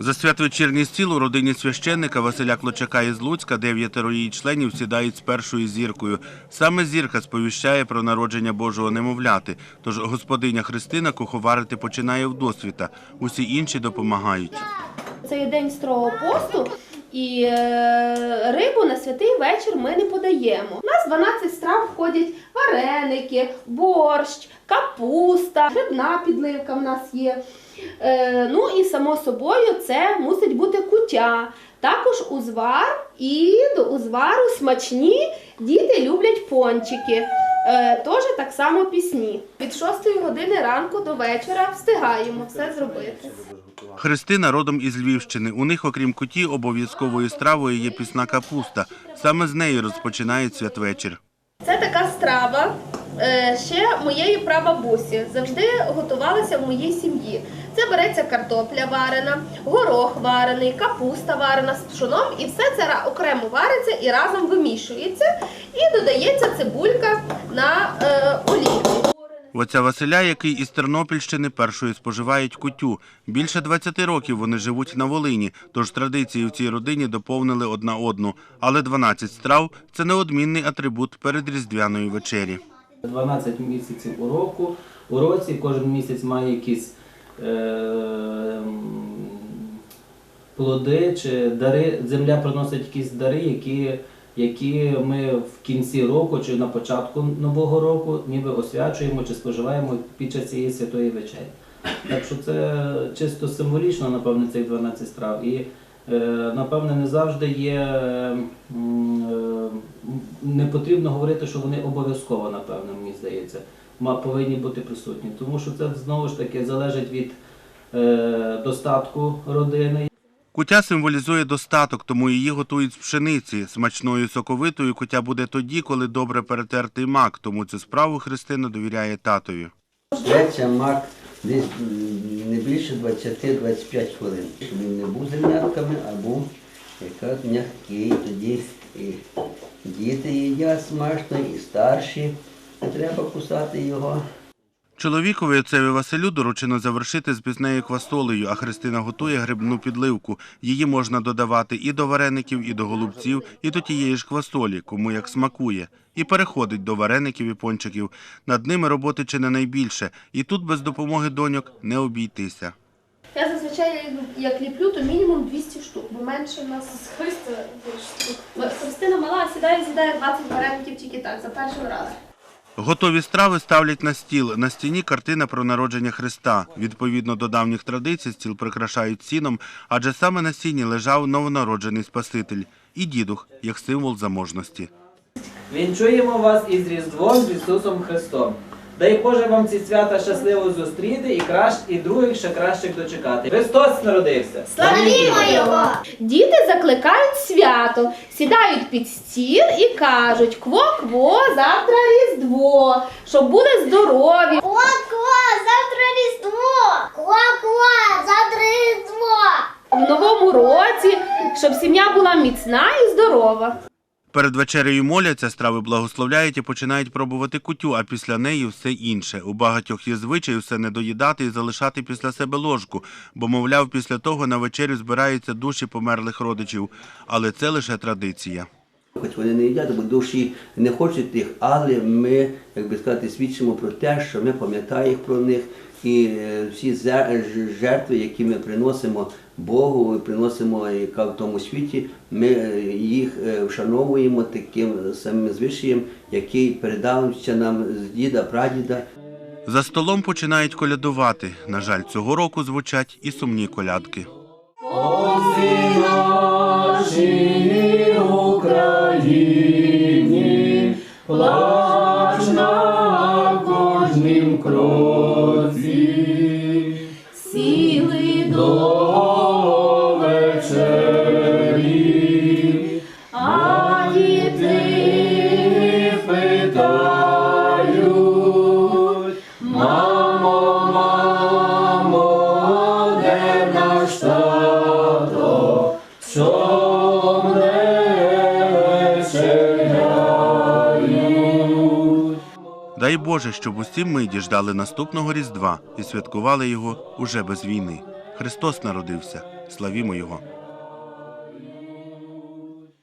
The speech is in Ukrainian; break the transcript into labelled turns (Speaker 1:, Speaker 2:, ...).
Speaker 1: За святвечірній стіл у родині священника Василя Клочака із Луцька дев'ятеро її членів сідають з першою зіркою. Саме зірка сповіщає про народження Божого немовляти. Тож господиня Христина куховарити починає вдосвіта. Усі інші допомагають.
Speaker 2: Це є день строго посту, і е, святий вечір ми не подаємо. У нас 12 страв входять вареники, борщ, капуста, грибна підливка в нас є. Е, ну і само собою це мусить бути кутя. Також узвар і до узвару смачні діти люблять пончики. Е, Теж так само пісні. Від 6 години ранку до вечора встигаємо все зробити.
Speaker 1: Христина родом із Львівщини. У них, окрім куті, обов'язковою стравою є пісна капуста. Саме з неї розпочинають святвечір.
Speaker 2: Це така страва ще моєї прабабусі. Завжди готувалася в моїй сім'ї. Це береться картопля варена, горох варений, капуста варена з пшоном, і все це окремо вариться і разом вимішується. І додається цибулька на е, олійку.
Speaker 1: В отця Василя, який із Тернопільщини першою споживають кутю. Більше 20 років вони живуть на Волині, тож традиції в цій родині доповнили одна одну. Але 12 страв – це неодмінний атрибут перед різдвяною вечері.
Speaker 3: 12 місяців у року. У році кожен місяць має якісь е, плоди чи дари. Земля приносить якісь дари, які, які ми в кінці року чи на початку нового року ніби освячуємо чи споживаємо під час цієї святої вечері. Так що це чисто символічно, напевне, цих 12 страв. І напевне не завжди є. е, Не потрібно говорити, що вони обов'язково, напевно, мені здається, ма- повинні бути присутні. Тому що це знову ж таки залежить від е, достатку родини.
Speaker 1: Кутя символізує достаток, тому її готують з пшениці. Смачною соковитою кутя буде тоді, коли добре перетертий мак, тому цю справу Христина довіряє татові.
Speaker 4: Жреться мак десь не більше 20-25 хвилин, щоб він не був зернятками, а був якраз м'який. Тоді і діти їдять смачно, і старші. Не треба кусати його.
Speaker 1: Чоловікові отцеві Василю доручено завершити з піснею квасолею, а Христина готує грибну підливку. Її можна додавати і до вареників, і до голубців, і до тієї ж квасолі, кому як смакує. І переходить до вареників і пончиків. Над ними роботи чи не найбільше, і тут без допомоги доньок не обійтися.
Speaker 2: Я зазвичай як ліплю, то мінімум 200 штук, бо менше в нас
Speaker 5: Христа штук.
Speaker 2: Христина мала сідає, з'їдає 20 вареників тільки так, за перший раз.
Speaker 1: Готові страви ставлять на стіл. На стіні картина про народження Христа. Відповідно до давніх традицій, стіл прикрашають сіном, адже саме на сіні лежав новонароджений Спаситель і дідух, як символ заможності.
Speaker 3: Вінчуємо вас із Різдвом з Ісусом Христом. Дай Боже вам ці свята щасливо зустріти і кращ, і других ще кращих дочекати. Христос народився!
Speaker 2: Славімо його! Діти закликають свято, сідають під стіл і кажуть кво-кво, завтра Різдво, щоб були здорові.
Speaker 5: Ква-ква, завтра Різдво! Ква-ква, завтра Різдво!
Speaker 2: В новому році, щоб сім'я була міцна і здорова.
Speaker 1: Перед вечерею моляться, страви благословляють і починають пробувати кутю, а після неї все інше. У багатьох є звичай все не доїдати і залишати після себе ложку, бо, мовляв, після того на вечерю збираються душі померлих родичів. Але це лише традиція.
Speaker 4: Хоч вони не їдять, бо душі не хочуть їх, але ми, як би сказати, свідчимо про те, що ми пам'ятаємо про них і е, всі жертви, які ми приносимо Богу, і приносимо яка в тому світі, ми е, їх е, вшановуємо таким самим звичаєм, який передався нам з діда, прадіда.
Speaker 1: За столом починають колядувати. На жаль, цього року звучать і сумні колядки.
Speaker 3: Україні, кроці,
Speaker 1: Боже, щоб усі ми діждали наступного Різдва і святкували його уже без війни. Христос народився. Славімо Його!